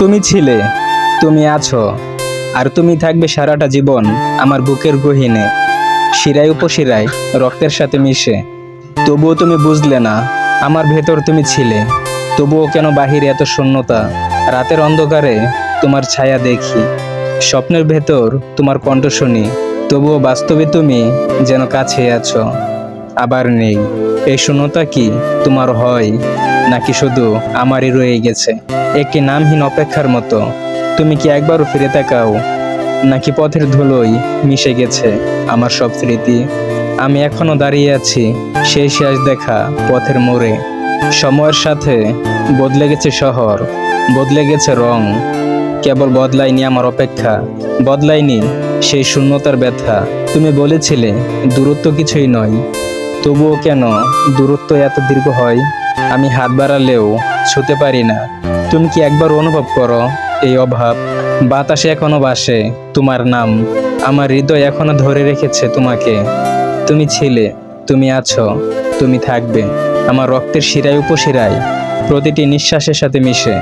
তুমি ছিলে, তুমি আছো, আর তুমি থাকবে সারাটা জীবন আমার বুকের গহীনে। শিরায় উপশিরায় রক্তের সাথে মিশে। তবুও তুমি বুঝলে না, আমার ভেতর তুমি ছিলে। তবুও কেন বাহিরে এত শূন্যতা? রাতের অন্ধকারে তোমার ছায়া দেখি। স্বপ্নের ভেতর তোমার কণ্ঠ শুনি তবুও বাস্তবে তুমি যেন কাছে আছো। আবার নেই। এই শূন্যতা কি তোমার হয়? নাকি শুধু আমারই রয়ে গেছে? একটি নামহীন অপেক্ষার মতো। তুমি কি একবারও ফিরে তাকাও? নাকি পথের ধুলোই মিশে গেছে আমার সব স্মৃতি? আমি এখনও দাঁড়িয়ে আছি সেই শেষ দেখা পথের মোড়ে। সময়ের সাথে বদলে গেছে শহর, বদলে গেছে রং। কেবল বদলায়নি আমার অপেক্ষা, বদলায়নি সেই শূন্যতার ব্যথা। তুমি বলেছিলে, দূরত্ব কিছুই নয়। তবুও কেন দূরত্ব এত দীর্ঘ হয়? আমি হাত বাড়ালেও ছুতে পারি না। তুমি কি একবার অনুভব করো এই অভাব? বাতাসে এখনও বাসে তোমার নাম। আমার হৃদয় এখনও ধরে রেখেছে তোমাকে। তুমি ছিলে, তুমি আছো, তুমি থাকবে। আমার রক্তের শিরায় উপশিরায় প্রতিটি নিঃশ্বাসের সাথে মিশে।